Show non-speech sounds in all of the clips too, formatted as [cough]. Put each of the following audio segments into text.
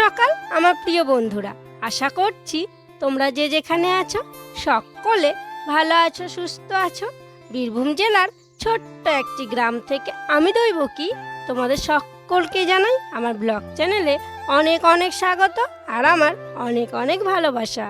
সকাল, আমার প্রিয় বন্ধুরা। আশা করছি তোমরা যে যেখানে আছো, সকলে ভালো আছো, সুস্থ আছো। বীরভূম জেলার ছোট্ট একটি গ্রাম থেকে আমি দৈব কি, তোমাদের সকলকে জানাই আমার ব্লগ চ্যানেলে অনেক অনেক স্বাগত আর আমার অনেক অনেক ভালোবাসা।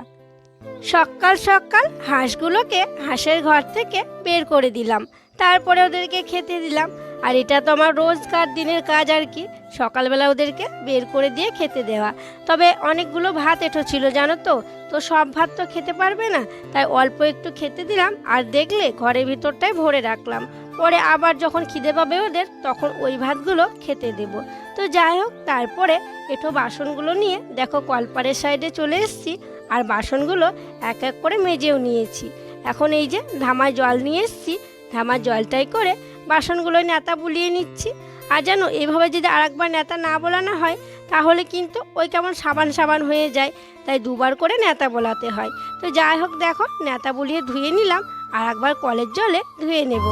সকাল সকাল হাঁসগুলোকে হাঁসের ঘর থেকে বের করে দিলাম। তারপরে ওদেরকে খেতে দিলাম। আর এটা তো আমার রোজকার দিনের কাজ আর কি। সকালবেলা ওদেরকে বের করে দিয়ে খেতে দেওয়া। তবে অনেকগুলো ভাত এঁঠো ছিল, জানো তো? তো সব ভাত তো খেতে পারবে না। তাই অল্প একটু খেতে দিলাম আর দেখলে ঘরের ভিতরটাই ভরে রাখলাম। পরে আবার যখন খিদে পাবে ওদের, তখন ওই ভাতগুলো খেতে দেব। তো যাই হোক, তারপরে এঁঠো বাসনগুলো নিয়ে দেখো কলপাড়ের সাইডে চলে এসেছি আর বাসনগুলো এক এক করে মেজেও নিয়েছি। এখন এই যে ধামায় জল নিয়ে এসেছি। ধামার জলটাই করে বাসনগুলো নেতা বুলিয়ে নিচ্ছি। আর জানো, এভাবে যদি আরেকবার নেতা না বলানো হয়, তাহলে কিন্তু ওই কেমন সাবান সাবান হয়ে যায়। তাই দুবার করে নেতা বলাতে হয়। তো যাই হোক, দেখো নেতা বুলিয়ে ধুয়ে নিলাম। আর একবার কলের জলে ধুয়ে নেব।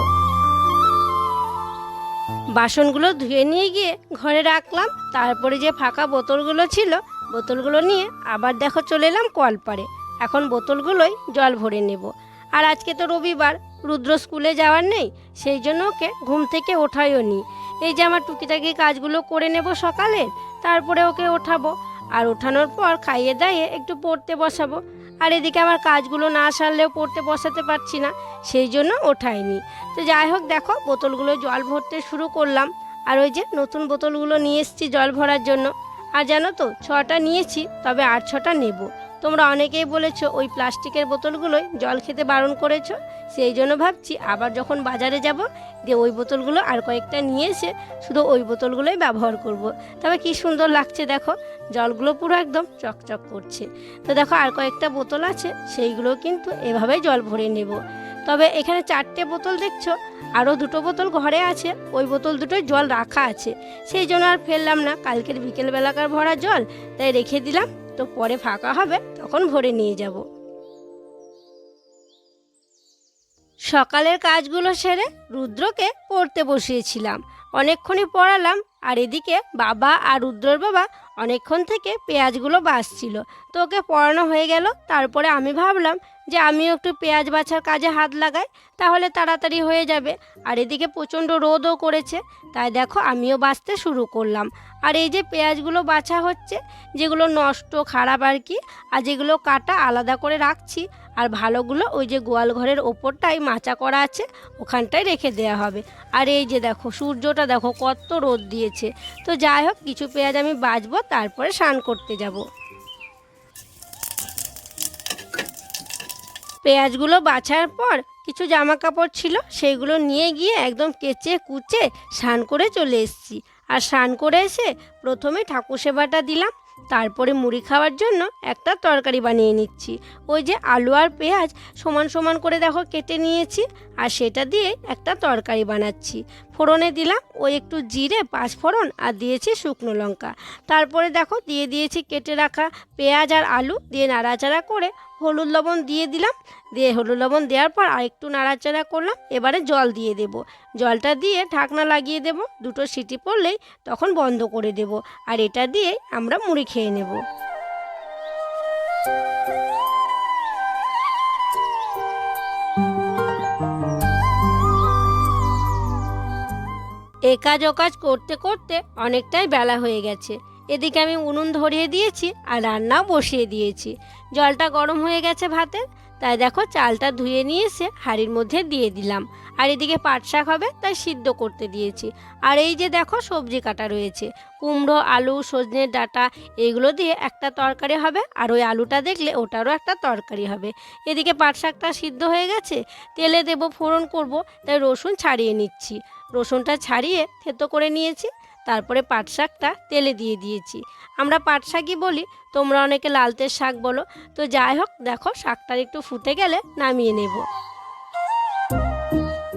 বাসনগুলো ধুয়ে নিয়ে গিয়ে ঘরে রাখলাম। তারপরে যে ফাঁকা বোতলগুলো ছিল, বোতলগুলো নিয়ে আবার দেখো চলে এলাম কলপারে। এখন বোতলগুলোই জল ভরে নেব। আর আজকে তো রবিবার রুদ্র স্কুলে যাওয়ার নেই, সেই জন্য ওকে ঘুম থেকে ওঠাইও নি। এই যে আমার টুকিটাকি কাজগুলো করে নেব সকালে, তারপরে ওকে ওঠাবো। আর ওঠানোর পর খাইয়ে দাইয়ে একটু পড়তে বসাবো। আর এদিকে আমার কাজগুলো না সারলেও পড়তে বসাতে পারছি না, সেই জন্য ওঠাইনি। তো যাই হোক, দেখো, বোতলগুলো জল ভরতে শুরু করলাম। আর ওই যে নতুন বোতলগুলো নিয়ে এসেছি জল ভরার জন্য। আর জানো তো, ছটা নিয়েছি, তবে আর ছটা নেব। তোমরা অনেকেই বলেছ ওই প্লাস্টিকের বোতলগুলোই জল খেতে বারণ করেছ। সেই জন্য ভাবছি আবার যখন বাজারে যাব দিয়ে ওই বোতলগুলো আর কয়েকটা নিয়ে এসে শুধু ওই বোতলগুলোই ব্যবহার করব। তবে কি সুন্দর লাগছে দেখো, জলগুলো পুরো একদম চকচক করছে। তো দেখো আর কয়েকটা বোতল আছে সেইগুলো কিন্তু এভাবেই জল ভরে নেব। তবে এখানে চারটে বোতল দেখছ, আরও দুটো বোতল ঘরে আছে, ওই বোতল দুটোয় জল রাখা আছে। সেই জন্য আর ফেললাম না, কালকের বিকেলবেলাকার ভরা জল, তাই রেখে দিলাম। তো পরে ফাঁকা হবে, তখন ভরে নিয়ে যাব। সকালের কাজগুলো সেরে রুদ্রকে পড়তে বসিয়েছিলাম। অনেকক্ষণই পড়ালাম, আর এদিকে বাবা আর রুদ্রর বাবা অনেকক্ষণ থেকে পেঁয়াজগুলো বাসছিল তোকে পড়ানো হয়ে গেল, তারপরে আমি ভাবলাম যে আমিও একটু পেঁয়াজ বাছার কাজে হাত লাগাই, তাহলে তাড়াতাড়ি হয়ে যাবে। আর এদিকে প্রচণ্ড রোদও করেছে, তাই দেখো আমিও বাছতে শুরু করলাম। আর এই যে পেঁয়াজগুলো বাছা হচ্ছে, যেগুলো নষ্ট, খারাপ আর কি, আর যেগুলো কাটা আলাদা করে রাখছি, আর ভালোগুলো ওই যে গোয়াল ঘরের ওপরটাই মাচা করা আছে ওখানটায় রেখে দেওয়া হবে। আর এই যে দেখো, সূর্যটা দেখো কত রোদ দিয়েছে। তো যাই হোক, কিছু পেঁয়াজ আমি বাছবো, তারপরে স্নান করতে যাব। পেঁয়াজগুলো বাছার পর কিছু জামা কাপড় ছিল সেইগুলো নিয়ে গিয়ে একদম কেচে কুচে স্নান করে চলে এসেছি। আর স্নান করে এসে প্রথমে ঠাকুর সেবাটা দিলাম তারপরে মুড়ি খাওয়ার জন্য একটা তরকারি বানিয়ে নিচ্ছি। ওই যে আলু আর পেঁয়াজ সমান সমান করে দেখো কেটে নিয়েছি আর সেটা দিয়ে একটা তরকারি বানাচ্ছি। ফোড়নে দিলাম ওই একটু জিরে, পাঁচ ফোড়ন আর দিয়েছি শুকনো লঙ্কা। তারপরে দেখো দিয়ে দিয়েছি কেটে রাখা পেঁয়াজ আর আলু দিয়ে নাড়াচাড়া করে হলুদ লবণ দিয়ে দিলাম। দিয়ে হলুদ লবণ দেওয়ার পর আরেকটু নাড়াচাড়া করলাম, এবারে জল দিয়ে দেব। জলটা দিয়ে ঢাকনা লাগিয়ে দেব, দুটো সিটি পড়লেই তখন বন্ধ করে দেব, আর এটা দিয়ে আমরা মুড়ি খেয়ে নেব। এ কাজ ও কাজ করতে করতে অনেকটাই বেলা হয়ে গেছে। এদিকে আমি উনুন ধরিয়ে দিয়েছি আর রান্নাও বসিয়ে দিয়েছি। জলটা গরম হয়ে গেছে ভাতের তাই দেখো চালটা ধুয়ে নিয়ে এসে হাঁড়ির মধ্যে দিয়ে দিলাম। আর এদিকে পাট শাক হবে, তাই সিদ্ধ করতে দিয়েছি। আর এই যে দেখো সবজি কাটা রয়েছে, কুমড়ো, আলু সজনের ডাঁটা, এগুলো দিয়ে একটা তরকারি হবে। আর ওই আলুটা দেখলে ওটারও একটা তরকারি হবে। এদিকে পাট শাকটা সিদ্ধ হয়ে গেছে, তেলে দেবো ফোড়ন করব, তাই রসুন ছাড়িয়ে নিচ্ছি। রসুনটা ছাড়িয়ে থেতো করে নিয়েছি। তারপরে পাট শাকটা তেলে দিয়ে দিয়েছি। আমরা পাট শাকই বলি, তোমরা অনেকে লালতের শাক বলো। তো যাই হোক, দেখো শাকটা একটু ফুটে গেলে নামিয়ে নেব।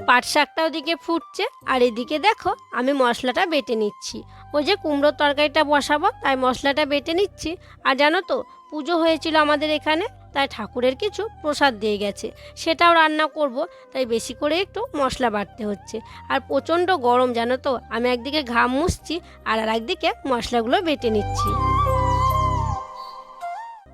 পাট শাকটা ওদিকে ফুটছে, আর এদিকে দেখো আমি মশলাটা বেটে নিচ্ছি। ওই যে কুমড়োর তরকারিটা বসাবো, তাই মশলাটা বেটে নিচ্ছি। আর জানো তো, পুজো হয়েছিল আমাদের এখানে তাই ঠাকুরের কিছু প্রসাদ দিয়ে গেছে। সেটাও রান্না করব, তাই বেশি করে একটু মশলা বাড়তে হচ্ছে। আর প্রচণ্ড গরম, জানো তো? আমি একদিকে ঘাম মুছছি আর আর একদিকে মশলাগুলো বেটে নিচ্ছি।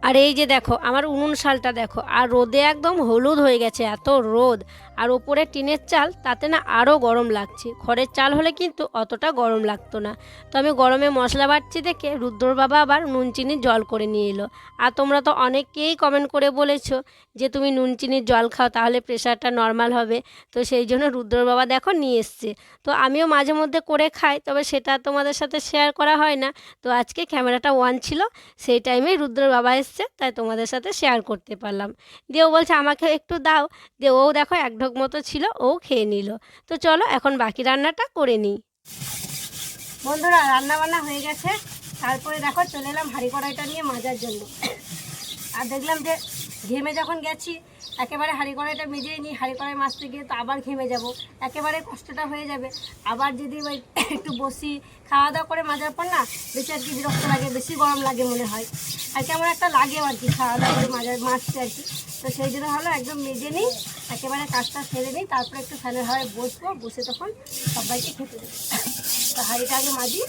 আর এই যে দেখো, আমার উনুন শালটা দেখো, আর রোদে একদম হলুদ হয়ে গেছে, এত রোদ। আর ওপরে টিনের চাল, তাতে না আরও গরম লাগছে। খড়ের চাল হলে কিন্তু অতটা গরম লাগতো না। তো আমি গরমে মশলা বাটছি দেখে রুদ্রর বাবা আবার নুন চিনির জল করে নিয়ে এলো। আর তোমরা তো অনেকেই কমেন্ট করে বলেছ যে তুমি নুন চিনির জল খাও, তাহলে প্রেশারটা নর্মাল হবে। তো সেই জন্য রুদ্রর বাবা দেখো নিয়ে এসছে। তো আমিও মাঝে মধ্যে করে খাই, তবে সেটা তোমাদের সাথে শেয়ার করা হয় না। তো আজকে ক্যামেরাটা ওয়ান ছিল, সেই টাইমেই রুদ্রর বাবা এসছে, তাই তোমাদের সাথে শেয়ার করতে পারলাম। দিয়ে ও বলছে, আমাকে একটু দাও। দিয়ে ও দেখো এক ঢোক মতো ছিল, ও খেয়ে নিল। তো চলো এখন বাকি রান্নাটা করে নিই। বন্ধুরা রান্না বান্না হয়ে গেছে। তারপরে দেখো, চলে এলাম হাঁড়ি কড়াইটা নিয়ে মাজার জন্য। আর দেখলাম যে ঘেমে যখন গেছি, একেবারে হাঁড়ি কড়াইটা মেজেই নিই, হাঁড়ি কড়াই মাজতে গিয়ে তো আবার ঘেমে যাব। একেবারে কষ্টটা হয়ে যাবে। আবার যদি ওই [coughs] একটু বসি খাওয়া দাওয়া করে মাজার পর না, বেশি আর কি বিরক্ত লাগে, বেশি গরম লাগে মনে হয়। আর কেমন একটা লাগে আর কি খাওয়া দাওয়া করে মাজার মাজতে আর কি। তো সেই জন্য হলো একদম মেজে নিই, একেবারে কাজটা সেরে নিই, তারপরে একটু ফ্যানের হাওয়ায় বসবো, বসে তখন সবাইকে খেতে দেবো। [coughs] তো হাঁড়িটা আগে মাজি,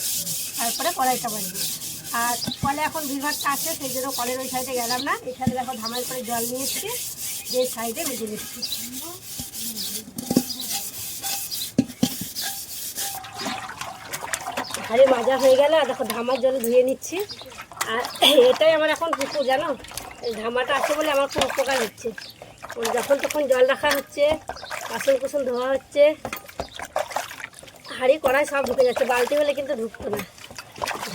তারপরে কড়াইটা বাজবো আর কলে এখন ভিড়ভাড়টা আছে, সেই জন্য কলের ওই সাইডে গেলাম না। এখানে দেখো ধামাই করে জল নিয়ে এসেছি, যে সাইডে বেজে নিচ্ছি। হাড়ি মাজা হয়ে গেল, আর দেখো ধামার জলে ধুয়ে নিচ্ছি। আর এটাই আমার এখন পুকুর, জানো? ধামাটা আছে বলে আমার খুব উপকার হচ্ছে। যখন তখন জল রাখা হচ্ছে, বাসন কুসন ধোয়া হচ্ছে, হাঁড়ি, কড়াই সব ঢুকে যাচ্ছে, বালতি হলে কিন্তু ঢুকতো না।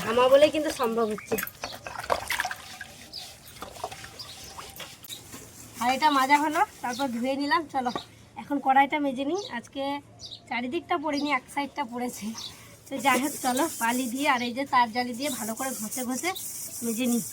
ধামা বলে কিন্তু সম্ভব হচ্ছে। আর এটা মাজা হলো, তারপর ধুয়ে নিলাম, চলো। এখন কড়াইটা মেজে নিই। আজকে চারিদিকটা পড়িনি, এক সাইডটা পড়েছে। তো যাই হোক, চলো বালি দিয়ে আর এই যে তার জালি দিয়ে ভালো করে ঘষে ঘষে মেজে নিই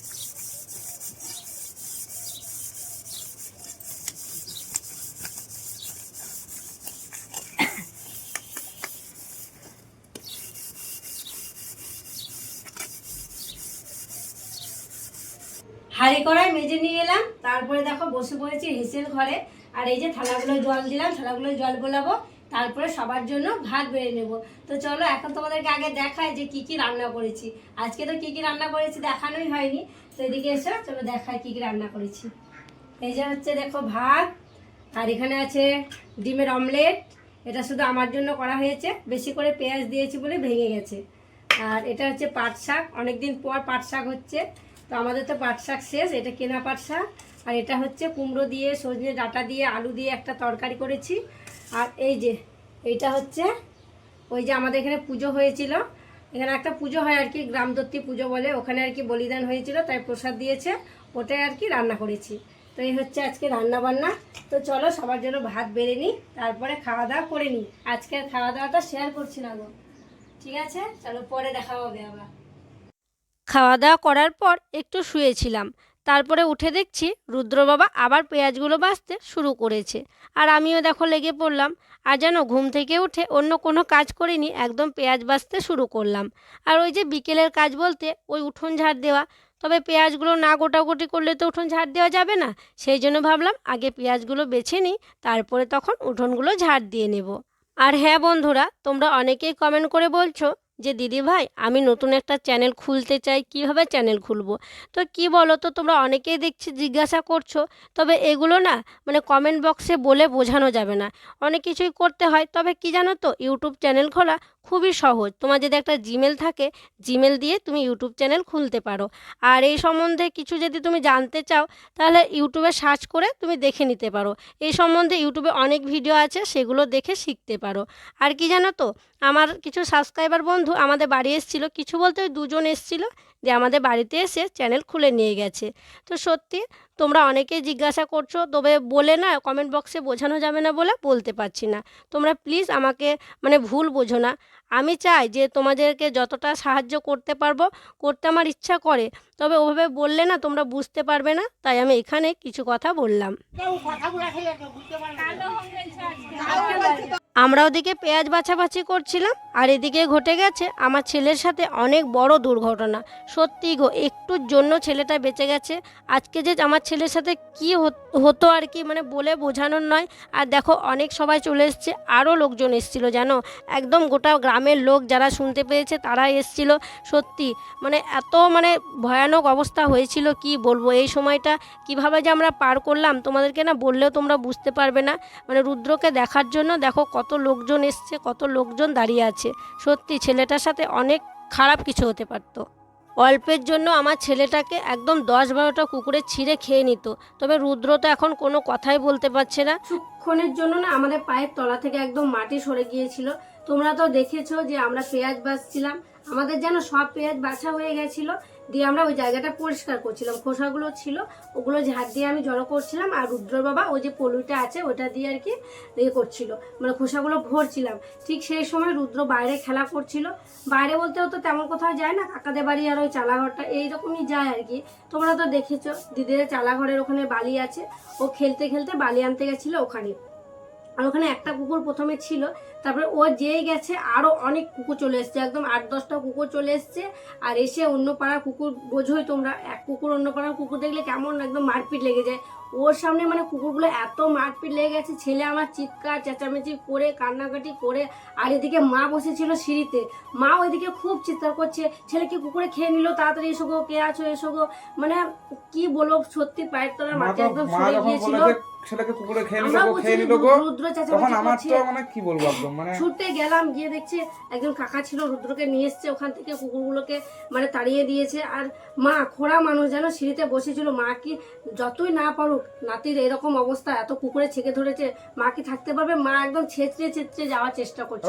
হাঁড়ি কড়াই মেজে নিয়ে এলাম। তারপরে দেখো বসে পড়েছি হেসেল ঘরে। আর এই যে থালাগুলো জল দিলাম থালাগুলো জল গোলাবো তারপরে সবার জন্য ভাত বেড়ে নেব। তো চলো, এখন তোমাদেরকে আগে দেখায় যে কি কি রান্না করেছি। আজকে তো কি কি রান্না করেছি দেখানোই হয়নি। তো এদিকে এসো, চলো দেখায় কি কি রান্না করেছি। এই যে হচ্ছে দেখো ভাত, আর এখানে আছে ডিমের অমলেট। এটা শুধু আমার জন্য করা হয়েছে। বেশি করে পেঁয়াজ দিয়েছি বলে ভেঙে গেছে। আর এটা হচ্ছে পাট শাক অনেকদিন পর পাট শাক হচ্ছে। তো আমাদের তো পাট শাক শেষ, এটা কেনা পাট শাক। আর এটা হচ্ছে কুমড়ো দিয়ে, সজনে ডাঁটা দিয়ে, আলু দিয়ে একটা তরকারি করেছি। আর এই যে, এইটা হচ্ছে, ওই যে আমাদের এখানে পুজো হয়েছিল। এখানে একটা পুজো হয় আর কি গ্রামদত্তি পুজো বলে। ওখানে আর কি বলিদান হয়েছিল, তাই প্রসাদ দিয়েছে। ওটাই আর কি রান্না করেছি। তো এই হচ্ছে আজকে রান্না বান্না। তো চলো, সবার জন্য ভাত বেড়ে নিই, তারপরে খাওয়া দাওয়া করে নিই। আজকের খাওয়া দাওয়াটা শেয়ার করছি না গো। ঠিক আছে? চলো, পরে দেখা হবে আবার। খাওয়া দাওয়া করার পর একটু শুয়েছিলাম। তারপরে উঠে দেখছি রুদ্র বাবা আবার পেঁয়াজগুলো বাছতে শুরু করেছে। আর আমিও দেখো লেগে পড়লাম। আর যেন ঘুম থেকে উঠে অন্য কোনো কাজ করিনি, একদম পেঁয়াজ বাছতে শুরু করলাম। আর ওই যে বিকেলের কাজ বলতে ওই উঠোন ঝাড় দেওয়া। তবে পেঁয়াজগুলো না গোটাগুটি করলে তো উঠোন ঝাড় দেওয়া যাবে না। সেই জন্য ভাবলাম আগে পেঁয়াজগুলো বেছে নিই, তারপরে তখন উঠোনগুলো ঝাড় দিয়ে নেব। আর হ্যাঁ বন্ধুরা, তোমরা অনেকেই কমেন্ট করে বলছো যে, দিদি ভাই, আমি নতুন একটা চ্যানেল খুলতে চাই, কীভাবে চ্যানেল খুলবো? তো কি বলো তো তোমরা অনেকেই দেখছি জিজ্ঞাসা করছ, তবে এগুলো না মানে কমেন্ট বক্সে বলে বোঝানো যাবে না। অনেক কিছুই করতে হয়, তবে কি জানো তো ইউটিউব চ্যানেল খোলা খুবই সহজ। তোমার যদি একটা জিমেল থাকে জিমেল দিয়ে তুমি ইউটিউব চ্যানেল খুলতে পারো। আর এই সম্বন্ধে কিছু যদি তুমি জানতে চাও, তাহলে ইউটিউবে সার্চ করে তুমি দেখে নিতে পারো। এই সম্বন্ধে ইউটিউবে অনেক ভিডিও আছে, সেগুলো দেখে শিখতে পারো। আর কি জানো তো, আমার কিছু সাবস্ক্রাইবার বন্ধু আমাদের বাড়ি এসেছিল, কিছু বলতে ওই দুজন এসেছিল যে আমাদের বাড়িতে এসে চ্যানেল খুলে নিয়ে গেছে। তো সত্যি তোমরা অনেকেই জিজ্ঞাসা করছ তবে বলে না কমেন্ট বক্সে বোঝানো যাবে না বলে বলতে পারছি না। তোমরা প্লিজ আমাকে মানে ভুল বোঝো না। আমি চাই যে তোমাদেরকে যতটা সাহায্য করতে পারব করতে আমার ইচ্ছা করে তবে ওভাবে বললে না তোমরা বুঝতে পারবে না তাই আমি এখানে কিছু কথা বললাম। আমরা ওদিকে পেঁয়াজ বাছাবাছি করছিলাম, আর এদিকে ঘটে গেছে, আমার ছেলের সাথে অনেক বড় দুর্ঘটনা। সত্যি গো, একটুর জন্য ছেলেটা বেঁচে গেছে। আজকে যে আমার ছেলের সাথে কি হত- আর কি মানে বলে বোঝানোর নয়। আর দেখো, অনেক সবাই চলে এসছে আরও লোকজন এসছিল, জানো? একদম গোটা গ্রামের লোক যারা শুনতে পেয়েছে, তারা এসছিল। সত্যি মানে এত মানে ভয়ানক অবস্থা হয়েছিল, কি বলব? এই সময়টা কীভাবে যে আমরা পার করলাম, তোমাদেরকে না বললেও তোমরা বুঝতে পারবে না। মানে রুদ্রকে দেখার জন্য দেখো কত লোকজন এসছে, কত লোকজন দাঁড়িয়ে আছে। সত্যি, ছেলেটার সাথে অনেক খারাপ কিছু হতে পারতো। অল্পের জন্য আমার ছেলেটাকে একদম দশ বারোটা কুকুরে ছিঁড়ে খেয়ে নিত। তবে রুদ্র তো এখন কোনো কথাই বলতে পারছে না। সুক্ষণের জন্য না আমাদের পায়ের তলা থেকে একদম মাটি সরে গিয়েছিল। তোমরা তো দেখেছ যে আমরা পেঁয়াজ বাছছিলাম আমাদের যেন সব পেঁয়াজ বাছা হয়ে গেছিল। দিয়ে আমরা ওই জায়গাটা পরিষ্কার করছিলাম। খোসাগুলো ছিল, ওগুলো ঝাড় দিয়ে আমি জড়ো করছিলাম আর রুদ্র বাবা ওই যে পলুটা আছে ওটা দিয়ে আর কি ইয়ে করছিল। মানে খোসাগুলো ভরছিলাম। ঠিক সেই সময় রুদ্র বাইরে খেলা করছিল। বাইরে বলতেও তো তেমন কোথাও যায় না, কাকাদের বাড়ি আর ওই চালাঘরটা, এইরকমই যায় আর কি। তোমরা তো দেখেছ, দিদিদের চালাঘরের ওখানে বালি আছে। ও খেলতে খেলতে বালি আনতে গেছিল ওখানে। আর ওখানে একটা কুকুর প্রথমে ছিল। তারপরে ও যেই গেছে আরও অনেক কুকুর চলে এসছে। একদম আট, দশটা কুকুর চলে এসছে। আর এসে অন্য পাড়ার কুকুর, বোঝোই তোমরা, এক কুকুর অন্য পাড়ার কুকুর দেখলে কেমন একদম মারপিট লেগে যায়। ওর সামনে মানে কুকুরগুলো এত মারপিট লেগে গেছে ছেলে আমার চিৎকার চেঁচামেচি করে কান্নাকাটি করে আর এদিকে মা বসেছিল সিঁড়িতে। মা ওইদিকে খুব চিৎকার করছে ছেলেকে কুকুরে খেয়ে নিল? তাড়াতাড়ি এসো গো কে আছো? এসো গো। মানে কি বলব সত্যি পায়ের তলার মা মাটি একদম সরে গিয়েছিল। ছেলেকে কুকুরে খেয়ে নিল খেয়ে নিল গো রুদ্র তখন চেঁচামেচি আমার করছে। তো মানে কি বলব একদম মানে ছুটে গেলাম গিয়ে দেখছি একজন কাকা ছিল রুদ্রকে নিয়ে এসছে ওখান থেকে কুকুরগুলোকে মানে তাড়িয়ে দিয়েছে। আর মা খোড়া মানুষ যেন সিঁড়িতে বসেছিল। মা কি যতই না পারুক নাতির এরকম অবস্থা এত কুকুরে ছেঁকে ধরেছে মা কি থাকতে পারবে? মা একদম ছেঁচড়ে ছেঁচড়ে যাওয়ার চেষ্টা করছে।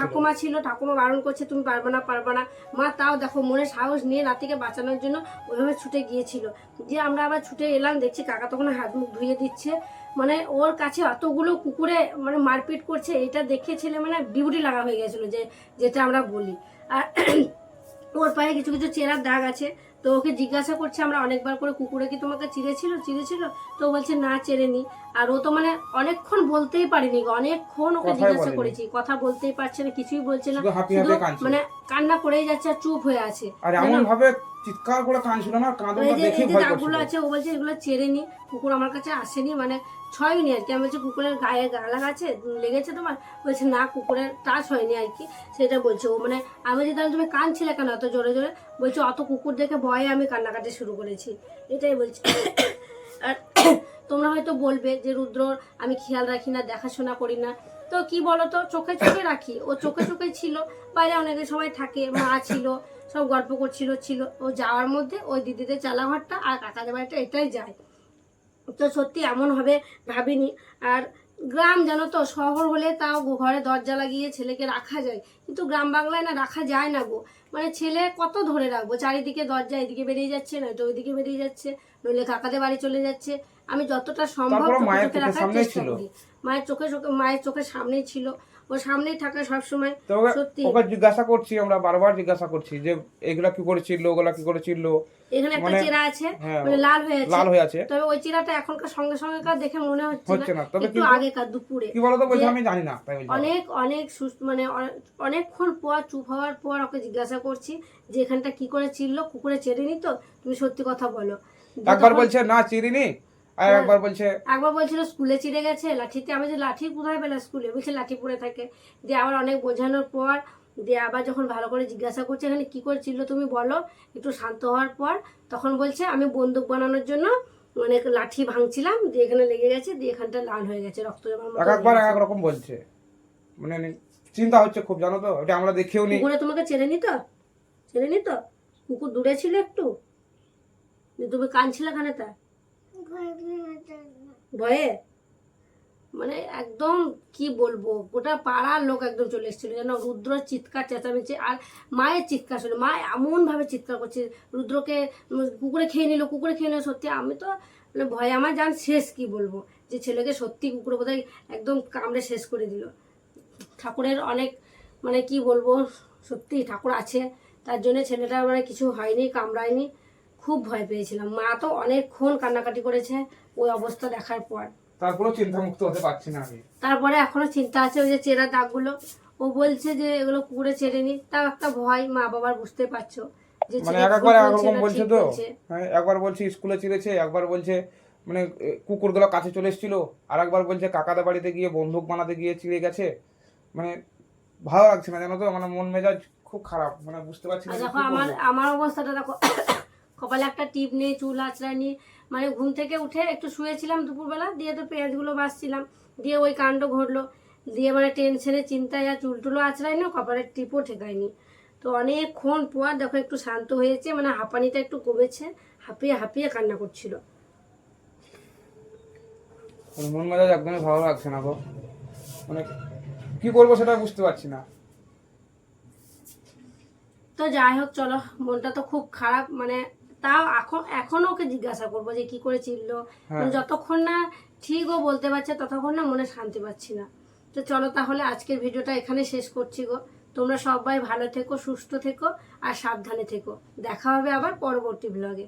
ঠাকুমা ছিল ঠাকুমা বারণ করছে তুমি পারবে না পারবে না। মা তাও দেখো মনে সাহস নিয়ে নাতিকে বাঁচানোর জন্য ওইভাবে ছুটে গিয়েছিল। যে আমরা আবার ছুটে এলাম দেখছি কাকা তখন হাত মুখ ধুয়ে দিচ্ছে। মানে ওর কাছে অতগুলো কুকুরে মানে মারপিট করছে এটা দেখে ছেলে মানে বিউটি লাগা হয়ে গেছিল যে যেটা আমরা বলি। আর [clears throat] ওর পায়ে কিছু কিছু চেরার দাগ আছে। তো ওকে জিজ্ঞাসা করছে আমরা অনেকবার করে কুকুরে কি তোমাকে চিড়েছিল চিড়েছিল? তো বলছে না চেরেনি আর ও তো মানে অনেকক্ষণ বলতেই পারিনি অনেকক্ষণ ওকে জিজ্ঞাসা করেছি। কথা বলতেই পারছে না কিছুই বলছে না। মানে কান্না করেই যাচ্ছে আর চুপ হয়ে আছে। আর এমন ভাবে চিৎকার করে কাঁদছিল না কাঁদনটা দেখে ভয় দাগগুলো আছে ও বলছে এগুলো চেরেনি কুকুর আমার কাছে আসেনি মানে ছয়নি আর কি। আমি বলছি কুকুরের গায়ে গালা আছে লেগেছে তোমার? বলছে না কুকুরের টাচ হয়নি আর কি। সেটা বলছে ও মানে আমি বলছি তাহলে তুমি কাঁদছিলে কেন এত জোরে জোরে? বলছে অত কুকুর দেখে ভয়ে আমি কান্নাকাটি শুরু করেছি। এটাই বলছি। আর তোমরা হয়তো বলবে যে রুদ্র আমি খেয়াল রাখি না দেখাশোনা করি না। তো কি বলো তো চোখে চোখে রাখি। ও চোখে চোখে ছিল বাইরে অনেকে সবাই থাকে মা ছিল সব গল্প করছিল ছিল। ও যাওয়ার মধ্যে ওই দিদিদের চালাঘরটা আর কাকাদের বাড়িটা এটাই যায়। তো সত্যি এমন হবে ভাবিনি। আর গ্রাম জানো তো শহর হলে তাও ঘরে দরজা লাগিয়ে ছেলেকে রাখা যায়। কিন্তু গ্রাম বাংলায় না রাখা যায় না গো। মানে ছেলে কত ধরে রাখব? চারিদিকে দরজা এদিকে বেরিয়ে যাচ্ছে নয়তো ওইদিকে বেরিয়ে যাচ্ছে নইলে কাকাদের বাড়ি চলে যাচ্ছে। আমি যতটা সম্ভব চোখে রাখার চেষ্টা করি। মায়ের চোখে চোখে মায়ের চোখের সামনেই ছিল। ও সামনেই থাকে সবসময় তো ওকে- সত্যি। ওকে জিজ্ঞাসা করছি আমরা বারবার জিজ্ঞাসা করছি যে এগুলা কি করে চিল্লো ওগুলা কি করে চিল্লো এখানে একটা মানে- চেরা আছে হ্যাঁ, মানে লাল হয়ে আছে। লাল হয়ে আছে। তবে ওই চিরাটা এখনকার সঙ্গে সঙ্গে কার দেখে মনে হচ্ছে হচ্ছে না। তবে একটু আগেকার দুপুরে। কি বলতো বলছে আমি জানি না তাই অনেক অনেক সুস্থ মানে অনেকক্ষণ পর চুপ হওয়ার পর ওকে জিজ্ঞাসা করছি যে এখানটা কি করে চিনলো কুকুরে চেরেনি তো? তুমি সত্যি কথা বলো। একবার বলছে না চিরিনি আর হ্যাঁ। একবার বলছে একবার বলছিল স্কুলে চিড়ে গেছে লাঠিতে আমি যে লাঠি কোথায় পেলে স্কুলে? বলছে লাঠি পড়ে থাকে। দিয়ে আবার অনেক বোঝানোর পর দিয়ে আবার যখন ভালো করে জিজ্ঞাসা করছে এখানে কি করে ছিল তুমি বলো? একটু শান্ত হওয়ার পর তখন বলছে আমি বন্দুক বানানোর জন্য মানে লাঠি ভাঙছিলাম দিয়ে এখানে লেগে গেছে দিয়ে এখানটা লাল হয়ে গেছে রক্ত এক একবার এক এক রকম বলছে। মানে চিন্তা হচ্ছে খুব জানো তো? এটা আমরা দেখেও নি। কুকুরে তোমাকে চেনে নি তো? চেনে নি তো? কুকুর দূরে ছিল একটু? তুমি কাঁদছিলে খানে তা ভয়ে? মানে একদম কি বলব? গোটা পাড়ার লোক একদম চলে এসেছিল, যেন রুদ্র চিৎকার, চেঁচামেচি, আর মায়ের চিৎকার শুনে, মা এমন ভাবে চিৎকার করছে, রুদ্রকে কুকুরে খেয়ে নিল, কুকুরে খেয়ে নিল, সত্যি আমি তো মানে ভয়ে, আমার জান শেষ কি বলব? যে ছেলেকে সত্যি কুকুরে বোধহয় একদম কামড়ে শেষ করে দিল। ঠাকুরের অনেক মানে কি বলব, সত্যি ঠাকুর আছে, তার জন্য ছেলেটা মানে কিছু হয়নি, কামড়ায়নি। খুব ভয় পেয়েছিলাম। মা তো অনেকক্ষণ কান্নাকাটি করেছে ওই অবস্থা দেখার পর। তারপরেও চিন্তা মুক্ত হতে পারছি না আমি। তারপরে এখনও চিন্তা আছে ওই যে চেরা দাগগুলো। ও বলছে যে এগুলো কুকুরে ছেড়ে নি। তাও একটা ভয় মা বাবার বুঝতে পারছ যে মানে এক একবার ঠিক এক বলছে তো। হ্যাঁ, একবার বলছে স্কুলে চিড়েছে একবার বলছে মানে কুকুরগুলো কাছে চলে এসেছিল। আর একবার বলছে কাকাদের বাড়িতে গিয়ে বন্দুক বানাতে গিয়ে চিড়ে গেছে। মানে ভালো লাগছে না জানো তো? মানে মন মেজাজ খুব খারাপ। মানে বুঝতে পারছি না আমার আমার অবস্থাটা দেখো কপালে একটা টিপ নেই চুল আঁচড়ায় নি মানে ঘুম থেকে উঠে একটু শুয়েছিলাম দুপুরবেলা দিয়ে তো পেঁয়াজগুলো বাছছিলাম দিয়ে ওই কাণ্ড ঘটলো। দিয়ে মানে টেনশনে চিন্তায় আর চুল টুলো আঁচড়ায়নি কপালের টিপও ঠেকায়নি। তো অনেকক্ষণ পর দেখো একটু শান্ত হয়েছে মানে হাঁপানিটা একটু কমেছে হাঁপিয়ে হাঁপিয়ে কান্না করছিল। মানে মন মেজাজ একদমই ভালো লাগছে না গো। মানে কি করব সেটা বুঝতে পারছি না। তো যাই হোক চলো মনটা তো খুব খারাপ মানে তাও এখন এখনও ওকে জিজ্ঞাসা করব যে কি করে চিনলো। হ্যাঁ। মানে যতক্ষণ না ঠিক ও বলতে পারছে ততক্ষণ না মনে শান্তি পাচ্ছি না। তো চলো তাহলে আজকের ভিডিওটা এখানে শেষ করছি গো। তোমরা সবাই ভালো থেকো সুস্থ থেকো আর সাবধানে থেকো। দেখা হবে আবার পরবর্তী ব্লগে